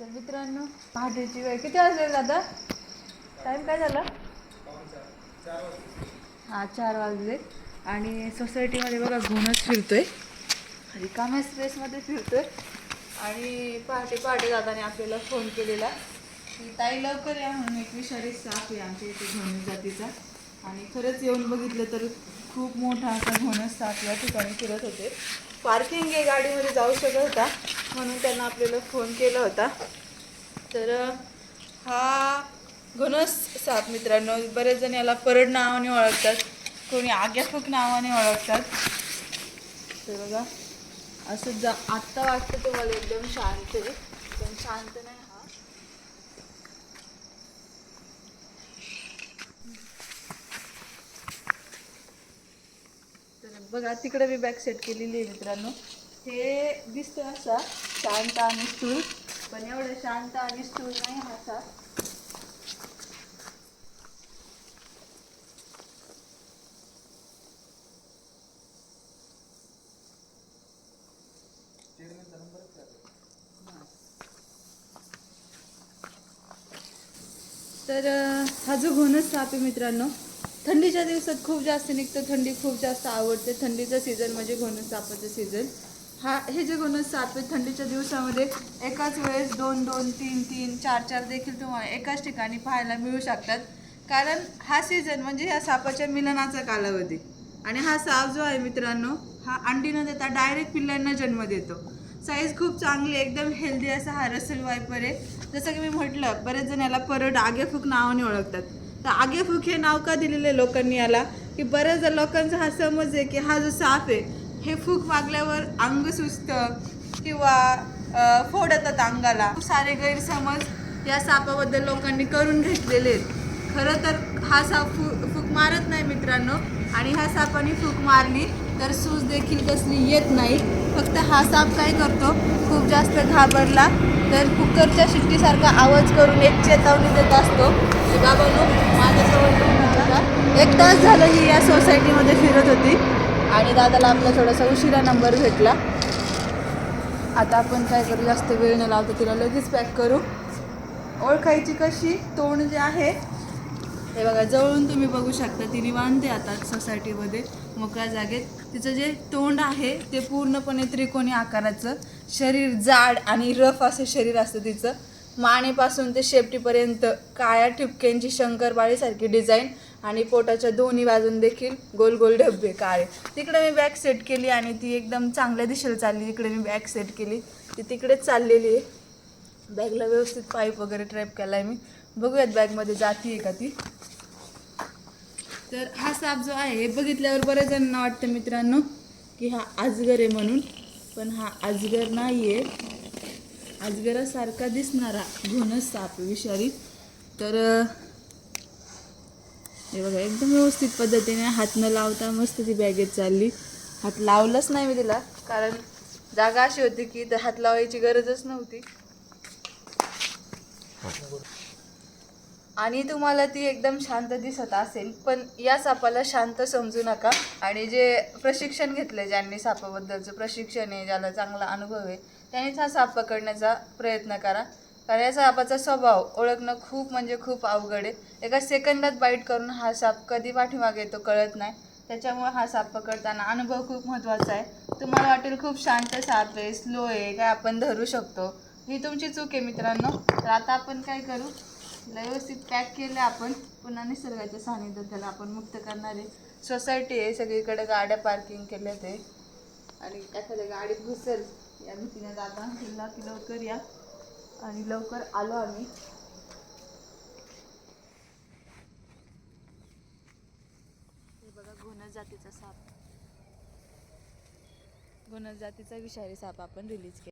तर मित्रांनो पहाटेची वेळ किती वाजले दादा? टाईम काय झाला? हा चार वाजले. आणि सोसायटीमध्ये बघा घुणच फिरतोय. रिकाम्या स्पेसमध्ये फिरतोय. आणि पहाटे पहाटे दादाने आपल्याला फोन केलेला. की ताई लवकर या म्हणून एक विषारी साप आहे आमच्या इथे घेऊन जातीचा. आणि खरंच येऊन बघितलं तर खूप मोठा असा घोणस साप या ठिकाणी फिरत होते. पार्किंग आहे गाडीमध्ये जाऊ शकत होता. म्हणून त्यांना आपल्याला फोन केला होता. तर हा घनस साप मित्रांनो. बरेच जण याला परड नावाने ओळखतात. कोणी आग्याफूक नावाने ओळखतात. तर बघा असं जा आत्ता वाटतं तुम्हाला एकदम शांत आहे. पण शांत नाही हा तर बघा तिकडे मी बॅक सेट केलेली आहे मित्रांनो. हे दिसतं असा शांत आणि स्थूल पण एवढं शांत आणि स्थूल नाही असा. तर हा जो घोणस साप आहे मित्रांनो थंडीच्या दिवसात खूप जास्त निघतं थंडी खूप जास्त आवडते. थंडीचं सीझन म्हणजे घोणस सापाचं सीझन हा हे जे घोणस साप आहे थंडीच्या दिवसामध्ये एकाच वेळेस दोन दोन तीन तीन चार चार देखील तुम्हाला एकाच ठिकाणी पाहायला मिळू शकतात. कारण हा सीझन म्हणजे ह्या सापाच्या मिलनाचा कालावधी. आणि हा साप जो आहे मित्रांनो हा अंडी न देता डायरेक्ट पिल्लांना जन्म देतो. साईज खूप चांगली एकदम हेल्दी असा हा रसल वायपर आहे. जसं की मी म्हटलं बरेच जण याला परड आगेफूक नावाने ओळखतात. तर आगेफूक हे नाव का दिलेलं आहे लोकांनी याला? की बऱ्याचदा लोकांचा हा समज आहे की हा जो साप आहे हे फूक मागल्यावर अंग सुचतं किंवा फोडतात अंगाला. खूप सारे गैरसमज या सापाबद्दल लोकांनी करून घेतलेले आहेत. खरं तर हा साप फू फूक मारत नाही मित्रांनो. आणि ह्या सापाने फूक मारली तर सूज देखील कसली येत नाही. फक्त हा साप काय करतो? खूप जास्त घाबरला. तर कुकरच्या शिट्टीसारखा आवाज करून एक चेतावणी देत असतो. की बाबांनो माझ्याजवळ एक तास झालं ही या सोसायटीमध्ये फिरत होती. आणि दादाला आपला थोडासा उशिरा नंबर भेटला. आता आपण काय करू? जास्त वेळ न लावतो तिला लगेच पॅक करू. ओळखायची कशी? तोंड जे आहे हे बघा जवळून तुम्ही बघू शकता ती निवांते आता सोसायटीमध्ये मोकळ्या जागेत. तिचं जे तोंड आहे ते पूर्णपणे त्रिकोणी आकाराचं. शरीर जाड आणि रफ असं शरीर असतं तिचं. मानेपासून ते शेपटीपर्यंत काळ्या ठिपक्यांची शंकरबाळीसारखी डिझाईन आणि पोटाच्या दोन्ही बाजून देखील गोल गोल डब्बे काळे. तिकडे मी बॅग सेट केली आणि ती एकदम चांगल्या दिशेला चालली. तिकडे मी बॅग सेट केली. ती तिकडेच चाललेली आहे. बॅगला व्यवस्थित पाईप वगैरे ट्रॅप केला आहे मी. बघूयात बॅगमध्ये जाती आहे का ती. तर हा साप जो आहे बघितल्यावर बऱ्याच जणांना वाटतं मित्रांनो की हा अजगर आहे म्हणून. पण हा अजगर नाही आहे अजगरासारखा दिसणारा घोणस साप विषारी. तर हे बघा एकदम व्यवस्थित पद्धतीने हात न लावता मस्त ती बॅगेत चालली. हात लावलंच नाही मी तिला कारण जागा अशी होती की हात लावायची गरजच नव्हती. आणि तुम्हाला ती एकदम शांत दिसत असेल पण या सापाला शांत समजू नका. आणि जे प्रशिक्षण घेतलं ज्यांनी सापाबद्दलचं प्रशिक्षण आहे ज्याला चांगला अनुभव आहे त्यांनीच हा साप पकडण्याचा प्रयत्न करा. कारण या सापाचा स्वभाव ओळखणं खूप म्हणजे खूप अवघड आहे. एका सेकंदात बाईट करून हा साप कधी पाठीमागे येतो कळत नाही. त्याच्यामुळे हा साप पकडताना अनुभव खूप महत्त्वाचा आहे. तुम्हाला वाटेल खूप शांत साप आहे स्लो आहे काय आपण धरू शकतो. ही तुमची चूक आहे मित्रांनो. तर आता आपण काय करू? व्यवस्थित पॅक केलं आपण. पुन्हा निसर्गाच्या सानिध्यात त्याला आपण मुक्त करणारे सोसायटी आहे सगळीकडे गाड्या पार्किंग केल्या ते आणि एखाद्या गाडीत घुसेल या भीतीने दादा किल्ला की लवकर या. आणि लवकर आलो आम्ही. हे बघा घोणस जातीचा साप. घोणस जातीचा विषारी साप आपण रिलीज केला.